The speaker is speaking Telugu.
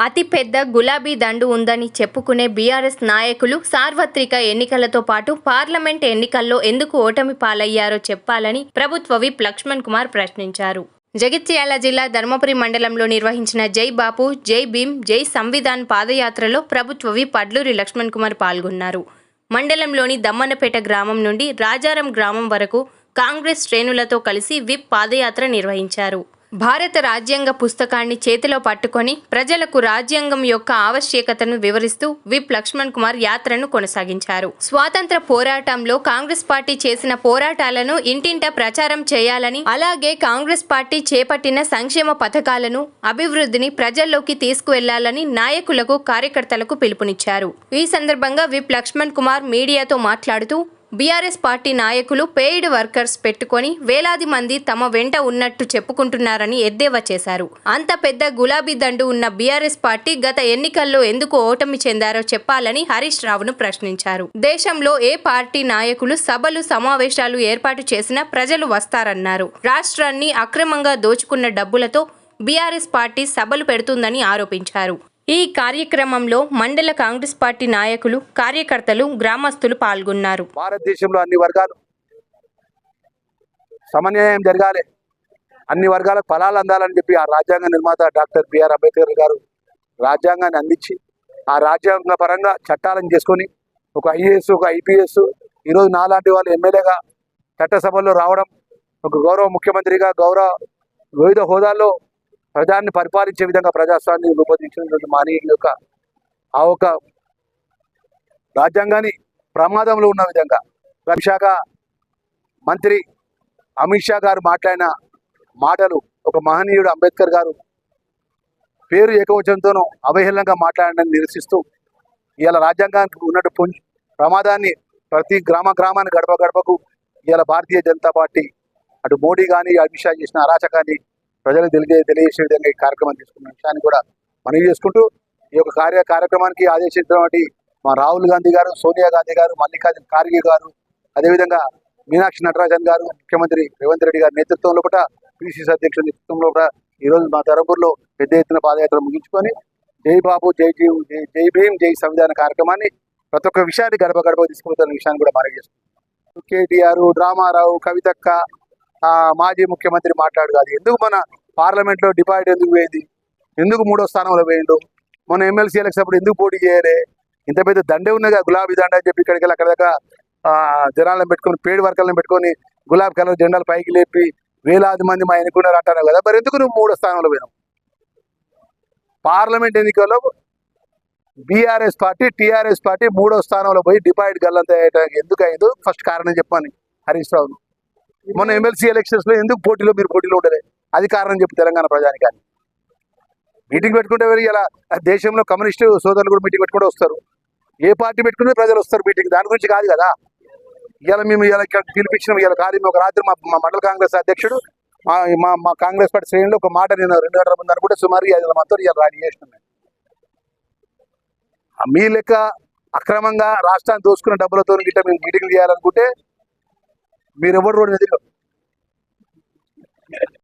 అతిపెద్ద గులాబీ దండు ఉందని చెప్పుకునే బీఆర్ఎస్ నాయకులు సార్వత్రిక ఎన్నికలతో పాటు పార్లమెంట్ ఎన్నికల్లో ఎందుకు ఓటమి పాలయ్యారో చెప్పాలని ప్రభుత్వ విప్ లక్ష్మణ్ కుమార్ ప్రశ్నించారు. జగిత్యాల జిల్లా ధర్మపురి మండలంలో నిర్వహించిన జై బాపు జై భీమ్ జై సంవిధాన్ పాదయాత్రలో ప్రభుత్వ విప్ అడ్లూరి లక్ష్మణ్ కుమార్ పాల్గొన్నారు. మండలంలోని దమ్మనపేట గ్రామం నుండి రాజారం గ్రామం వరకు కాంగ్రెస్ శ్రేణులతో కలిసి విప్ పాదయాత్ర నిర్వహించారు. భారత రాజ్యాంగ పుస్తకాన్ని చేతిలో పట్టుకొని ప్రజలకు రాజ్యాంగం యొక్క ఆవశ్యకతను వివరిస్తూ విప్ లక్ష్మణ్ కుమార్ యాత్రను కొనసాగించారు. స్వాతంత్ర పోరాటంలో కాంగ్రెస్ పార్టీ చేసిన పోరాటాలను ఇంటింటా ప్రచారం చేయాలని అలాగే కాంగ్రెస్ పార్టీ చేపట్టిన సంక్షేమ పథకాలను అభివృద్ధిని ప్రజల్లోకి తీసుకువెళ్ళాలని నాయకులకు కార్యకర్తలకు పిలుపునిచ్చారు. ఈ సందర్భంగా విప్ లక్ష్మణ్ కుమార్ మీడియాతో మాట్లాడుతూ బీఆర్ఎస్ పార్టీ నాయకులు పెయిడ్ వర్కర్స్ పెట్టుకొని వేలాది మంది తమ వెంట ఉన్నట్టు చెప్పుకుంటున్నారని ఎద్దేవా చేశారు. అంత పెద్ద గులాబీ దండు ఉన్న బీఆర్ఎస్ పార్టీ గత ఎన్నికల్లో ఎందుకు ఓటమి చెందారో చెప్పాలని హరీష్ రావును ప్రశ్నించారు. దేశంలో ఏ పార్టీ నాయకులు సభలు సమావేశాలు ఏర్పాటు చేసినా ప్రజలు వస్తారన్నారు. రాష్ట్రాన్ని అక్రమంగా దోచుకున్న డబ్బులతో బీఆర్ఎస్ పార్టీ సభలు పెడుతుందని ఆరోపించారు. ఈ కార్యక్రమంలో మండల కాంగ్రెస్ పార్టీ నాయకులు కార్యకర్తలు గ్రామస్తులు పాల్గొన్నారు. భారతదేశంలో అన్ని వర్గాలు సమన్వయం జరగాలి. అన్ని వర్గాలకు ఫలాలు అందాలని చెప్పి ఆ రాజ్యాంగ నిర్మాత డాక్టర్ బిఆర్ అంబేద్కర్ గారు రాజ్యాంగాన్ని అందించి ఆ రాజ్యాంగ పరంగా చట్టాలను చేసుకొని ఒక ఐఏఎస్ ఒక ఐపీఎస్ ఈరోజు నాలాంటి వాళ్ళు ఎమ్మెల్యేగా చట్టసభల్లో రావడం ఒక గౌరవ ముఖ్యమంత్రిగా గౌరవ వివిధ హోదాల్లో ప్రజాన్ని పరిపాలించే విధంగా ప్రజాస్వామ్యం రూపొందించినటువంటి మానవుల యొక్క ఆ ఒక రాజ్యాంగాన్ని ప్రమాదంలో ఉన్న విధంగా విశాఖ మంత్రి అమిత్ షా గారు మాట్లాడిన మాటలు ఒక మహనీయుడు అంబేద్కర్ గారు పేరు ఏకవచనంతోనూ అవహేళనంగా మాట్లాడడాన్ని నిరసిస్తూ ఇవాళ రాజ్యాంగానికి ఉన్నట్టు ప్రమాదాన్ని ప్రతి గ్రామ గ్రామాన్ని గడప గడపకు ఇవాళ భారతీయ జనతా పార్టీ అటు మోడీ కానీ అమిత్ షా చేసిన అరాచకాన్ని ప్రజలకు తెలియ తెలియజేసే విధంగా ఈ కార్యక్రమం తీసుకున్న విషయాన్ని కూడా మనవి చేసుకుంటూ ఈ యొక్క కార్య కార్యక్రమానికి ఆదేశించినటువంటి మా రాహుల్ గాంధీ గారు సోనియా గాంధీ గారు మల్లికార్జున ఖార్గే గారు అదేవిధంగా మీనాక్షి నటరాజన్ గారు ముఖ్యమంత్రి రేవంత్ రెడ్డి గారి నేతృత్వంలో కూడా పిసిసి అధ్యక్షుల నేతృత్వంలో కూడా ఈరోజు మా ధర్మపూర్లో పెద్ద ఎత్తున పాదయాత్ర ముగించుకొని జై బాబు జై జీవ్ జై జై భీమ్ జై సంవిధాన కార్యక్రమాన్ని ప్రతి ఒక్క విషయాన్ని గడప గడప తీసుకుపోతున్న విషయాన్ని కూడా మనవి చేస్తున్నాం కేటీఆర్ డ్రామారావు కవితక్క మాజీ ముఖ్యమంత్రి మాట్లాడు కాదు. ఎందుకు మన పార్లమెంట్లో డిపాజిట్ ఎందుకు పోయింది? ఎందుకు మూడో స్థానంలో పోయిండు? మన ఎమ్మెల్సీ ఎలక్షన్ అప్పుడు ఎందుకు పోటీ చేయలే? ఇంత పెద్ద దండే ఉన్నగా గులాబీ దండ అని చెప్పి ఇక్కడికి వెళ్ళి అక్కడ దాకా ఆ, జనాలను పెట్టుకొని పేడు వర్గాలను పెట్టుకొని గులాబీ కలర్ జెండాలు పైకి లేపి వేలాది మంది మా ఎన్నుకున్నారు అంటారు కదా. మరి ఎందుకు నువ్వు మూడో స్థానంలో పోయినావు? పార్లమెంట్ ఎన్నికల్లో బీఆర్ఎస్ పార్టీ టీఆర్ఎస్ పార్టీ మూడో స్థానంలో పోయి డిపాజిట్ గల్లంత ఎందుకు అయిందో ఫస్ట్ కారణం చెప్పని హరీష్ రావు మొన్న ఎమ్మెల్సీ ఎలక్షన్స్లో ఎందుకు పోటీలో మీరు పోటీలో ఉండలే? అది కారణం చెప్పి తెలంగాణ ప్రజానికాన్ని మీటింగ్ పెట్టుకుంటే ఇలా దేశంలో కమ్యూనిస్టు సోదరులు కూడా మీటింగ్ పెట్టుకుంటూ వస్తారు. ఏ పార్టీ పెట్టుకుంటే ప్రజలు వస్తారు మీటింగ్ దాని గురించి కాదు కదా. ఇవాళ మేము ఇలా ఇక్కడ పిలిపించిన ఇవాళ కార్యం ఒక రాత్రి మా మా మండల కాంగ్రెస్ అధ్యక్షుడు మా మా కాంగ్రెస్ పార్టీ శ్రేణిలో ఒక మాట నేను రెండు గంటల ముందు అనుకుంటే సుమారు ఐదు వందల మందితో ఇవాళ రాజీ చేసినాం మీ లెక్క అక్రమంగా రాష్ట్రాన్ని దోసుకున్న డబ్బులతో గిట్ట మేము మీటింగ్ చేయాలనుకుంటే మీరు ఎవరు రోడ్డు మీద